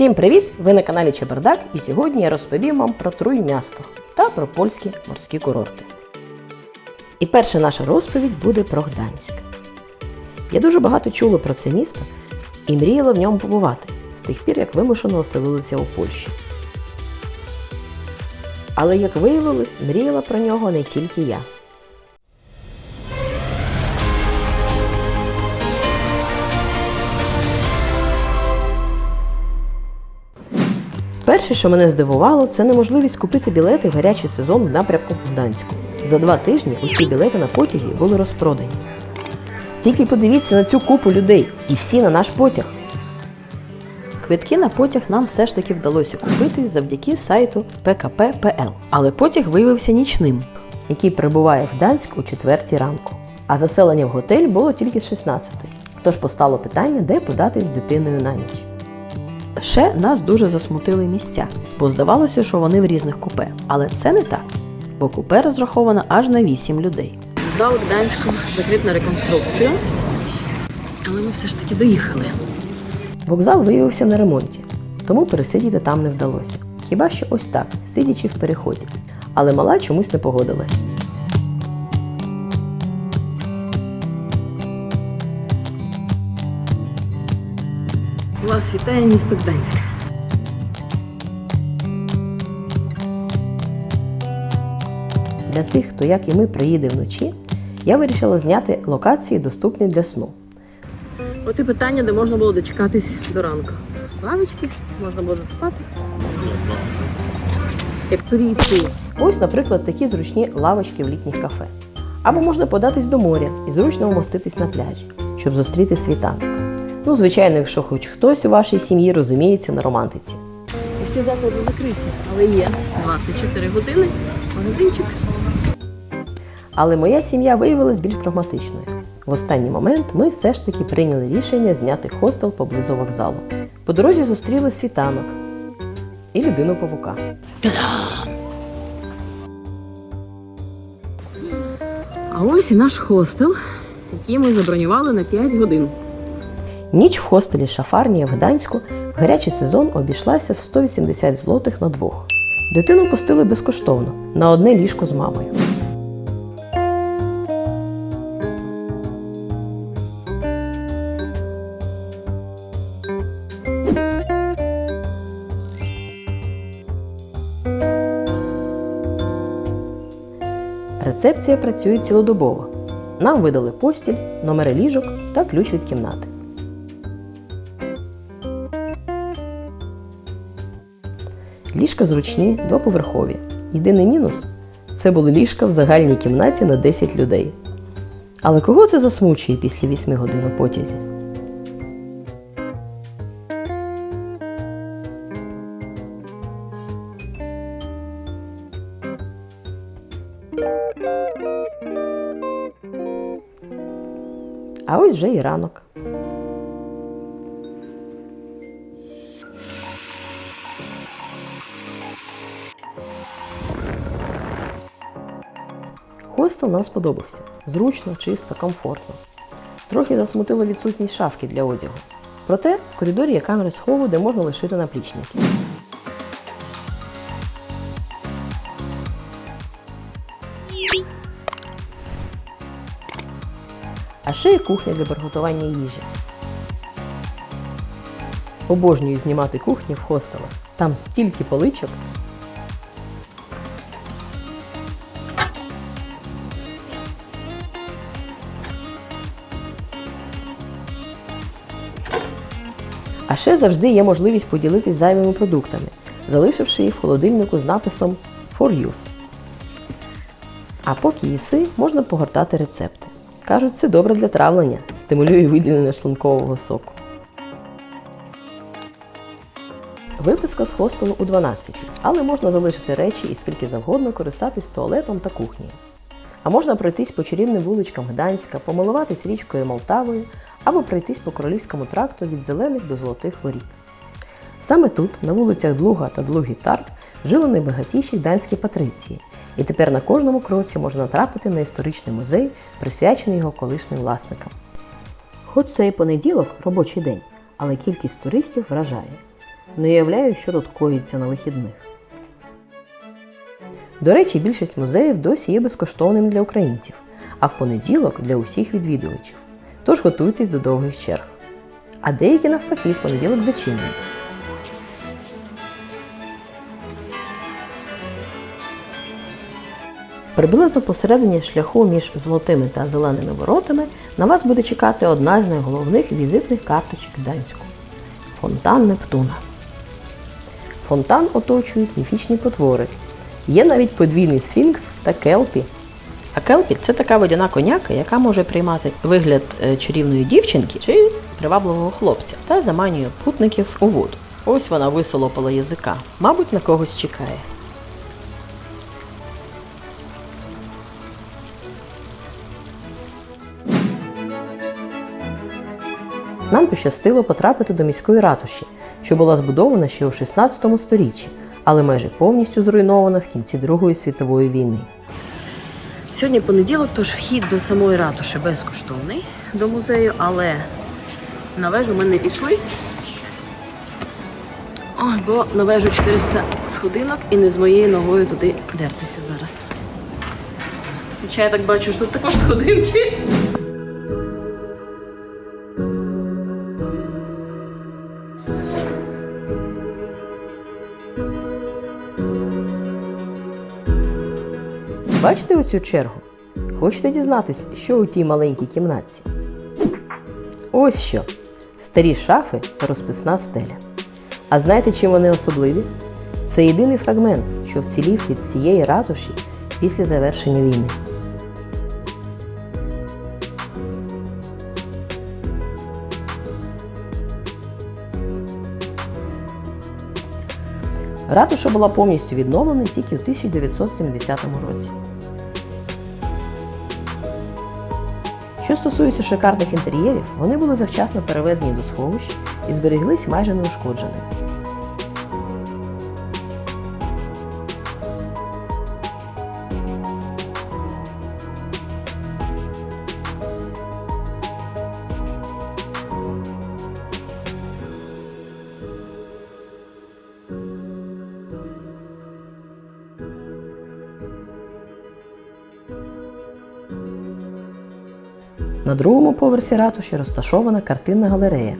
Всім привіт! Ви на каналі Чебардак і сьогодні я розповім вам про Труймясто та про польські морські курорти. І перша наша розповідь буде про Гданськ. Я дуже багато чула про це місто і мріяла в ньому побувати з тих пір, як вимушено оселилася у Польщі. Але, як виявилось, мріяла про нього не тільки я. Перше, що мене здивувало, це неможливість купити білети в гарячий сезон в напрямку Гданську. За два тижні усі білети на потяги були розпродані. Тільки подивіться на цю купу людей, і всі на наш потяг. Квитки на потяг нам все ж таки вдалося купити завдяки сайту PKP.pl. Але потяг виявився нічним, який прибуває в Гданськ у четвертій ранку. А заселення в готель було тільки з 16 Тож постало питання, де податись з дитиною на ніч. Ще нас дуже засмутили місця, бо здавалося, що вони в різних купе. Але це не так, бо купе розраховано аж на 8 людей. Зал Гданську закрит на реконструкцію, але ми все ж таки доїхали. Вокзал виявився на ремонті, тому пересидіти там не вдалося. Хіба що ось так, сидячи в переході. Але мала чомусь не погодилась. Вас вітає місто Гданськ. Для тих, хто, як і ми, приїде вночі, я вирішила зняти локації, доступні для сну. От і питання, де можна було дочекатись до ранку. Лавочки, можна було заспати. Як туристи. Ось, наприклад, такі зручні лавочки в літніх кафе. Або можна податись до моря і зручно вмоститись на пляжі, щоб зустріти світанок. Ну, звичайно, якщо хоч хтось у вашій сім'ї розуміється на романтиці. Всі заклади закриті, але є 24 години магазинчик. Але моя сім'я виявилась більш прагматичною. В останній момент ми все ж таки прийняли рішення зняти хостел поблизу вокзалу. По дорозі зустріли світанок і людину павука. А ось і наш хостел, який ми забронювали на 5 годин. Ніч в хостелі Шафарнія в Гданську в гарячий сезон обійшлася в 180 злотих на двох. Дитину пустили безкоштовно на одне ліжко з мамою. Рецепція працює цілодобово. Нам видали постіль, номери ліжок та ключ від кімнати. Ліжка зручні, двоповерхові. Єдиний мінус це були ліжка в загальній кімнаті на 10 людей. Але кого це засмучує після 8 годин у потязі? А ось вже і ранок. Хостел нам сподобався. Зручно, чисто, комфортно. Трохи засмутила відсутність шафки для одягу. Проте в коридорі є камери схову, де можна лишити наплічники. А ще є кухня для приготування їжі. Обожнюю знімати кухню в хостелах. Там стільки поличок. А ще завжди є можливість поділитись зайвими продуктами, залишивши їх в холодильнику з написом For use. А поки їси, можна погортати рецепти. Кажуть, це добре для травлення, стимулює виділення шлункового соку. Виписка з хостелу у 12, але можна залишити речі і скільки завгодно користатись туалетом та кухнею. А можна пройтись по чарівним вуличкам Гданська, помилуватись річкою Молтавою або пройтись по королівському тракту від зелених до золотих воріт. Саме тут, на вулицях Длуга та Длугі Тарк, жили найбагатіші гданські патриції, і тепер на кожному кроці можна натрапити на історичний музей, присвячений його колишнім власникам. Хоч це і понеділок, робочий день, але кількість туристів вражає. Не уявляю, що тут коїться на вихідних. До речі, більшість музеїв досі є безкоштовним для українців, а в понеділок для усіх відвідувачів. Тож готуйтесь до довгих черг. А деякі навпаки в понеділок зачинені. Приблизно посередині шляху між золотими та зеленими воротами на вас буде чекати одна з найголовних візитних карточок Гданську фонтан Нептуна. Фонтан оточують міфічні потвори. Є навіть подвійний сфінкс та келпі. А келпі це така водяна коняка, яка може приймати вигляд е, чарівної дівчинки чи привабливого хлопця та заманює путників у воду. Ось вона висолопала язика. Мабуть, на когось чекає. Нам пощастило потрапити до міської ратуші, що була збудована ще у 16 сторіччі, але майже повністю зруйнована в кінці Другої світової війни. Сьогодні понеділок, тож вхід до самої ратуші безкоштовний до музею, але на вежу ми не пішли. Ой, бо на вежу 400 сходинок і не з моєю ногою туди дертися зараз. Хоча я так бачу, що тут також сходинки. Бачите оцю чергу? Хочете дізнатись, що у тій маленькій кімнатці? Ось що. Старі шафи та розписна стеля. А знаєте, чим вони особливі? Це єдиний фрагмент, що вцілів від всієї ратуші після завершення війни. Ратуша була повністю відновлена тільки у 1970 році. Що стосується шикарних інтер'єрів, вони були завчасно перевезені до сховищ і збереглись майже неушкодженими. На другому поверсі ратуші розташована картинна галерея,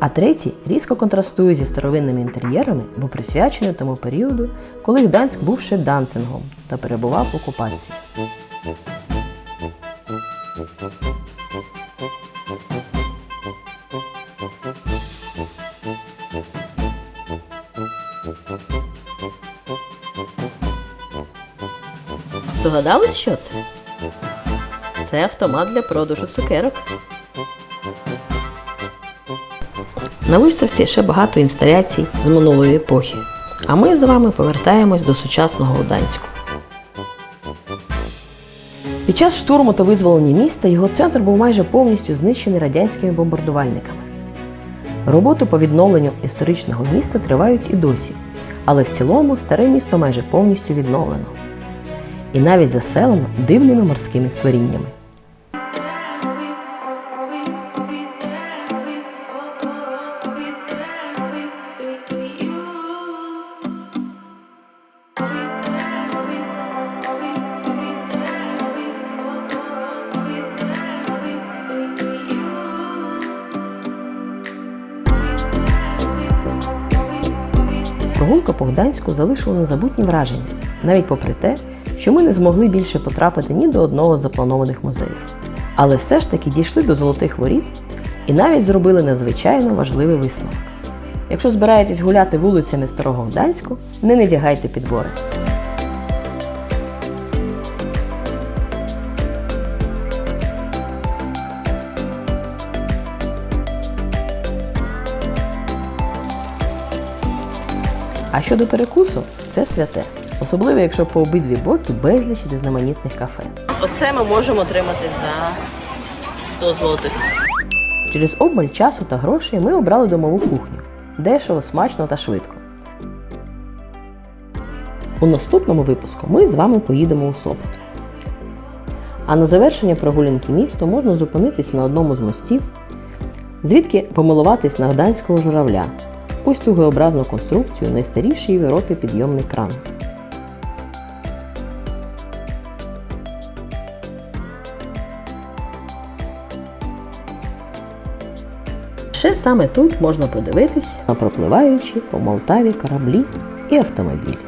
а третій різко контрастує зі старовинними інтер'єрами, бо присвячений тому періоду, коли Гданськ був ще Данцингом та перебував в окупації. Догадались, що це? Це автомат для продажу цукерок. На виставці ще багато інсталяцій з минулої епохи. А ми з вами повертаємось до сучасного Гданську. Під час штурму та визволення міста його центр був майже повністю знищений радянськими бомбардувальниками. Роботи по відновленню історичного міста тривають і досі, але в цілому старе місто майже повністю відновлено. І навіть заселено дивними морськими створіннями. Прогулка по Гданську залишила незабутні враження, навіть попри те, що ми не змогли більше потрапити ні до одного з запланованих музеїв. Але все ж таки дійшли до золотих воріт і навіть зробили надзвичайно важливий висновок. Якщо збираєтесь гуляти вулицями Старого Гданську, не надягайте підбори. А щодо перекусу, це святе. Особливо, якщо по обидві боки безліч різноманітних кафе. Оце ми можемо отримати за 100 злотих. Через обмаль часу та грошей ми обрали домову кухню. Дешево, смачно та швидко. У наступному випуску ми з вами поїдемо у Сопот. А на завершення прогулянки місту можна зупинитись на одному з мостів, звідки помилуватись на гданського журавля, ось ту Г-образну конструкцію найстаріший в Європі підйомний кран. Ще саме тут можна подивитись на пропливаючі по Молтаві кораблі і автомобілі.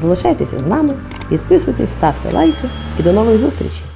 Залишайтеся з нами, підписуйтесь, ставте лайки і до нових зустрічей!